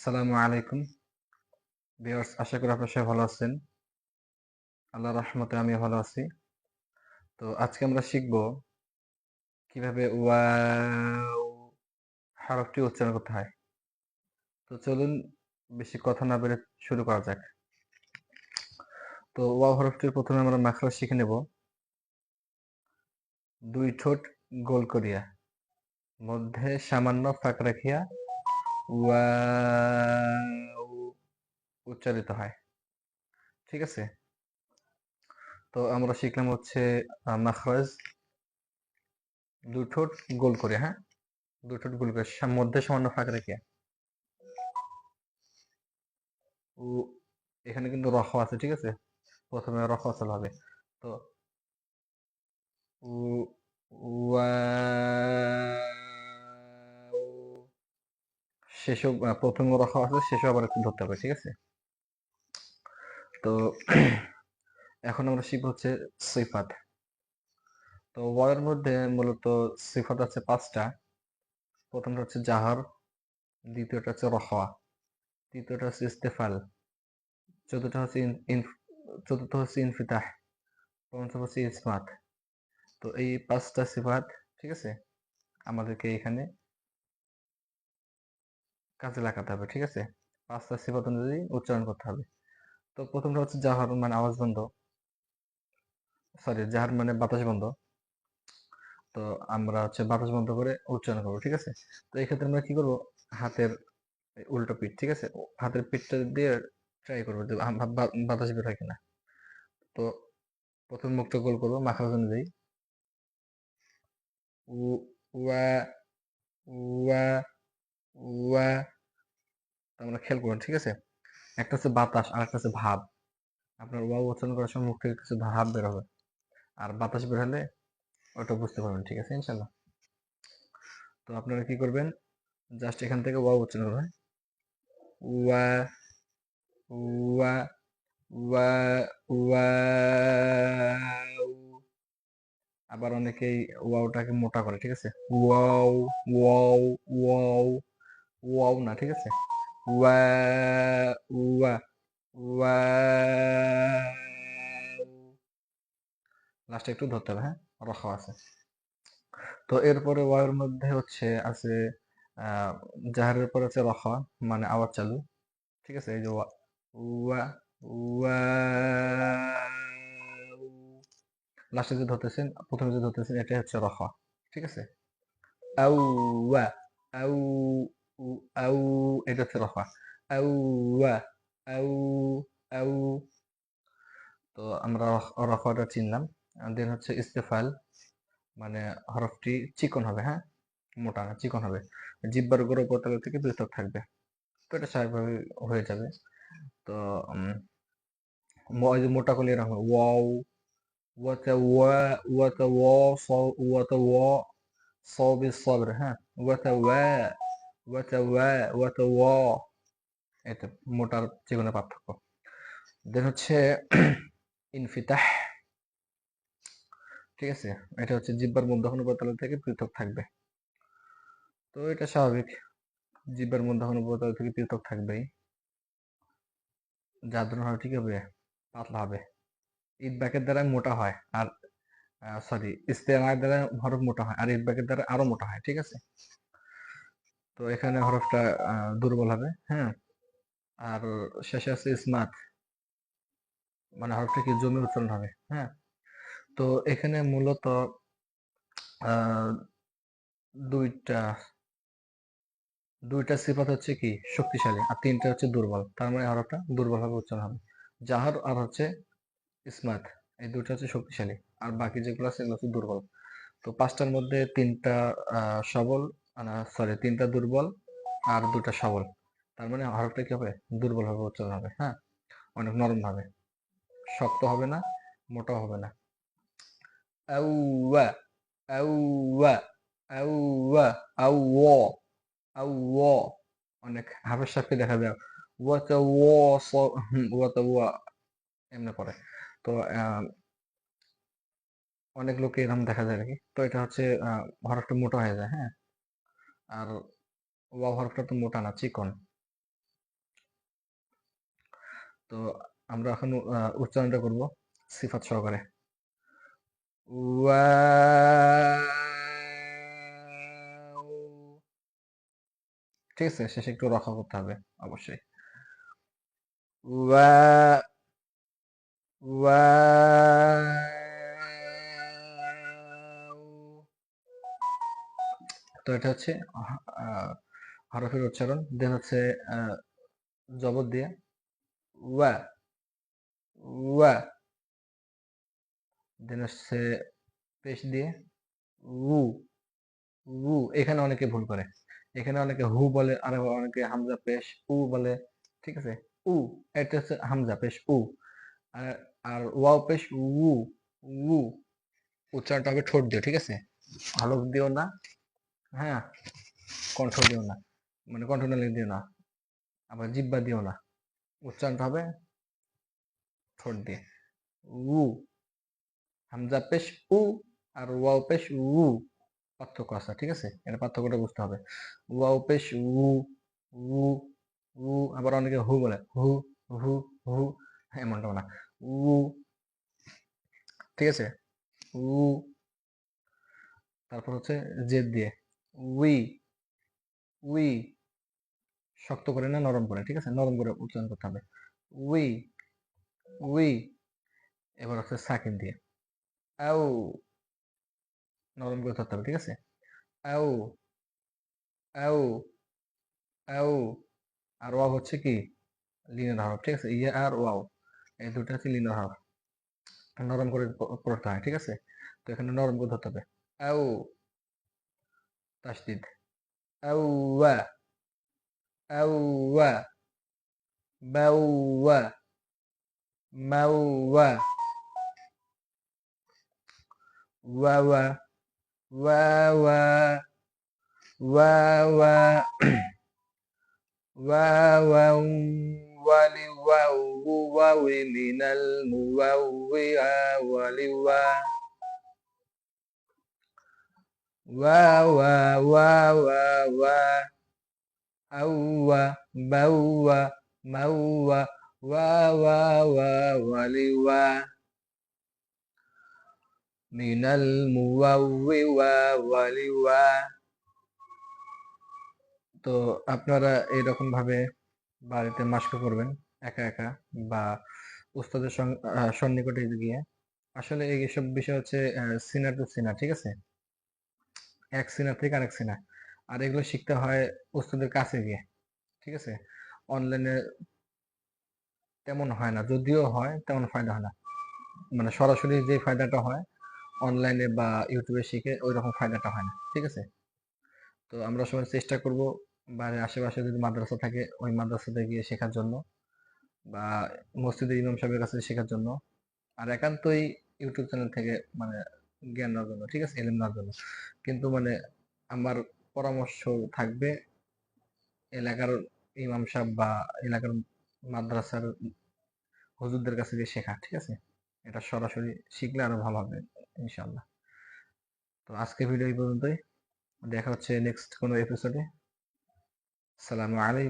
আসসালামু আলাইকুম। ভিউয়ার্স, আশা করি আপনারা সবাই ভালো আছেন। আল্লাহর রহমতে আমি ভালো আছি। তো আজকে আমরা শিখব কীভাবে ওয়াও হরফটি উচ্চারণ করতে হয়। তো চলুন বেশি কথা না বেড়ে শুরু করা যাক। তো ওয়াও হরফটির প্রথমে আমরা মাখরাজ শিখে নেব। দুই ঠোঁট গোল করিয়া, মধ্যে সামান্য ফাঁক রাখিয়া উচ্চারিত হয়। ঠিক আছে? তো আমরা শিখলাম হচ্ছে মাখরাজ। দুই ঠোঁট গোল করে হ্যাঁ? দুই ঠোঁট গোল করে মধ্যে সামান্য ফাঁক রেখে। এখানে কিন্তু রখ আছে, ঠিক আছে? প্রথমে রখ আসল হবে। তো উ আহ, প্রথমে রখ আছে সেসব আবার একটু ধরতে হবে ঠিক আছে? তো এখন আমরা শিখব হচ্ছে সিফাত। তো ওয়াওয়ের মধ্যে মূলত সিফাত আছে পাঁচটা। প্রথমটা হচ্ছে জাহার দ্বিতীয়টা হচ্ছে রখা তৃতীয়টা হচ্ছে ইস্তেফাল চতুর্থ হচ্ছে চতুর্থ হচ্ছে ইনফিতাহ পঞ্চম হচ্ছে ইসমাত। তো এই পাঁচটা সিফাত ঠিক আছে? আমাদেরকে এখানে কাজে লাগাতে হবে, ঠিক আছে? পাঁচটা সিফাত অনুযায়ী উচ্চারণ করতে হবে। তো প্রথমটা হচ্ছে জাহার মানে আওয়াজ বন্ধ। সরি জাহার মানে বাতাস বন্ধ। তো আমরা হচ্ছে বাতাস বন্ধ করে উচ্চারণ করব, ঠিক আছে? তো এই ক্ষেত্রে আমরা কি করব? হাতের উল্টো পিঠ, ঠিক আছে? হাতের পিঠটা দিয়ে ট্রাই করব যে বাতাস বের হয় কিনা। তো প্রথম মুখটা গোল করব, মাখার অনুযায়ী ওয়া ওয়া আমরা খেয়াল করুন, ঠিক আছে? একটা হচ্ছে বাতাস আর একটা হচ্ছে ভাব। আপনার ওয়া উচ্চারণ করার সময় মুখ থেকে কিছু ভাব বের হবে। আর বাতাস বের হলে ওটা বুঝতে পারবেন, ঠিক আছে, ইনশাল্লাহ? তো আপনারা কি করবেন? জাস্ট এখান থেকে ওয়া উচ্চারণ করবেন। ওয়া ওয়া, আবার অনেকেই ওয়াওটাকে মোটা করে, ঠিক আছে? ওয়াও ওয়াও ওয়াও ওয়াও না, ঠিক আছে? ওয়া লাস্টে একটু ধরতে হবে হ্যাঁ? রখা আছে। তো এরপরে ওয়ার মধ্যে হচ্ছে আছে জাহারের পর আছে রখা মানে আওয়াজ চালু, ঠিক আছে? এই যে ওয়া লাস্টে যে ধরতেছেন, প্রথমে যে ধরতেছেন এটা হচ্ছে রখা, ঠিক আছে? আউ আউ উ, আউ এটা হচ্ছে রখা আউ ওয়া আউ আউ তো আমরা রখ- রখাটা চিনলাম দেন হচ্ছে ইস্তেফাল মানে হরফটি চিকন হবে হ্যাঁ মোটা না চিকন হবে জিব্বার গোড়া উপরতলা থেকে পৃথক থাকবে তো এটা স্বাভাবিকভাবে হয়ে যাবে তো উম, ম- ওই যে মোটা করলে এরকম হবে। ওয়াও ওয়াতা ওয়া ওয়াতা ওয়া স- ওয়াতা ওয়া صوب الصبر হ্যাঁ ওয়াতা ওয়া এটা মোটার চিকনের পার্থক্য। দেন হচ্ছে ইনফিতাহ। ঠিক আছে? এটা হচ্ছে জিব্বার মধ্যখন উপরতলা থেকে পৃথক থাকবে। তো এটা স্বাভাবিক। জিব্বার মধ্যখন উপরতলা থেকে পৃথক থাকবেই। জন্য হয় ঠিক হবে? পাতলা হবে। ঈদ ব্যাকের দ্বারা মোটা হয় আর সরি ইস্তেমার দ্বারা হরফ মোটা হয় আর ঈদ ব্যাকের দ্বারা আরও মোটা হয়, ঠিক আছে? তো এখানে হরফটা দুর্বল হবে হ্যাঁ? আর শেষে আছে স্মার্ট মানে হরফটা কি জমি উচ্চারণ হবে হ্যাঁ? তো এখানে মূলত দুইটা দুইটা সিফাত হচ্ছে কি? শক্তিশালী, আর তিনটা হচ্ছে দুর্বল, তার মানে হরফটা দুর্বল ভাবে উচ্চারণ হবে। জাহার আর হচ্ছে স্মার্ট এই দুটো হচ্ছে শক্তিশালী, আর বাকি যেগুলো আছে এগুলো হচ্ছে দুর্বল। তো পাঁচটার মধ্যে তিনটা সবল সরি তিনটা দুর্বল আর দুটা সবল। তার মানে হরফটা কি হবে? দুর্বল ভাবে উচ্চারণ হবে হ্যাঁ? অনেক নরম ভাবে শক্ত হবে না মোটাও হবে না। অনেক হাফের সাথে দেখা যায়। এমনি পড়ে। তো অনেক লোকে এরকম দেখা যায় নাকি? তো এটা হচ্ছে হরফটা মোটা হয়ে যায় হ্যাঁ? আর ওয়া হরফটা তো মোটা না, চিকন। তো আমরা এখন উচ্চারণটা করব সিফাত সহকারে। ঠিক আছে, শেষে একটু রক্ষা করতে হবে, অবশ্যই। ওয়া ওয়াও। তো এটা হচ্ছে হরফের উচ্চারণ। দেন হচ্ছে জবর দিয়ে। ওয়া। ওয়া। দেন হচ্ছে, পেশ দিয়ে। উ। উ। এখানে অনেকে ভুল করে। এখানে অনেকে হু বলে, আর অনেকে হামজা পেশ উ বলে। ঠিক আছে? উ। এটা হচ্ছে হামজা পেশ উ। আর আর ওয়াও পেশ উ। উ। উচ্চারণটা হবে ঠোঁট দিও ঠিক আছে? হলফ দিও না। হ্যাঁ কণ্ঠ দিও না। মানে কণ্ঠনালী দিও না। আবার জিব্বা দিও না। উচ্চারণটা হবে ঠোঁট দিয়ে। উ। হামজা পেশ উ আর ওয়াও পেশ উ। পার্থক্য আছে, ঠিক আছে? এটা পার্থক্যটা বুঝতে হবে। ওয়াও পেশ উ উ উ আবার অনেকে হু বলে। হু হু হু এমনটা না। উ, ঠিক আছে? উ। তারপর হচ্ছে জেদ দিয়ে। উই উই, শক্ত করে না, নরম করে, ঠিক আছে? নরম করে উচ্চারণ করতে হবে। উই উই, এবার হচ্ছে সাকিন দিয়ে। আউ, নরম করে ধরতে হবে, ঠিক আছে? আউ আউ আউ, আর ওয়াও হচ্ছে কি? লিনের হরফ ঠিক আছে? ইয়া আর ওয়াও, এই দুটো হচ্ছে লিনের হরফ নরম করে পড়তে হয়, ঠিক আছে? তো এখানে নরম করে ধরতে হবে। আউ تشديد. أو أو بو مو ووا واوا. واوا. واوا. ولواو. ولنا المووع ولواو. واو واو وا أو بو مو واو ولوا من المووع ولوا তো আপনারা এইরকম ভাবে বাড়িতে মাস্ক করবেন একা একা বা উস্তাদের সং- আহ, সন্নিকটে গিয়ে আসলে এইসব বিষয় হচ্ছে সিনার টু সিনার ঠিক আছে এক সিনার থেকে আরেক সিনার আর এগুলো শিখতে হয় উস্তাদের কাছে গিয়ে, ঠিক আছে? অনলাইনে তেমন হয় না, যদিও হয়, তেমন ফায়দা হয় না। মানে সরাসরি যে ফায়দাটা হয় অনলাইনে বা ইউটিউবে শিখে ওই রকম ফায়দাটা হয় না, ঠিক আছে? তো আমরা সবাই চেষ্টা করব বাড়ির আশেপাশে যদি মাদ্রাসা থাকে, ওই মাদ্রাসাতে গিয়ে শেখার জন্য বা মসজিদের ইমাম সাহেবের কাছে শেখার জন্য। আর একান্তই ইউটিউব চ্যানেল থেকে মানে জ্ঞান নেওয়ার জন্য, ঠিক আছে? এলেম নেওয়ার জন্য। কিন্তু মানে আমার পরামর্শ থাকবে এলাকার ইমাম সাহেব বা এলাকার মাদ্রাসার হুজুরদের কাছে গিয়ে শেখা, ঠিক আছে? এটা সরাসরি শিখলে আরও ভালো হবে ইনশাল্লাহ তো আজকে ভিডিও এই পর্যন্তই। দেখা হচ্ছে নেক্সট কোনো এপিসোডে সালামু আলাইকুম।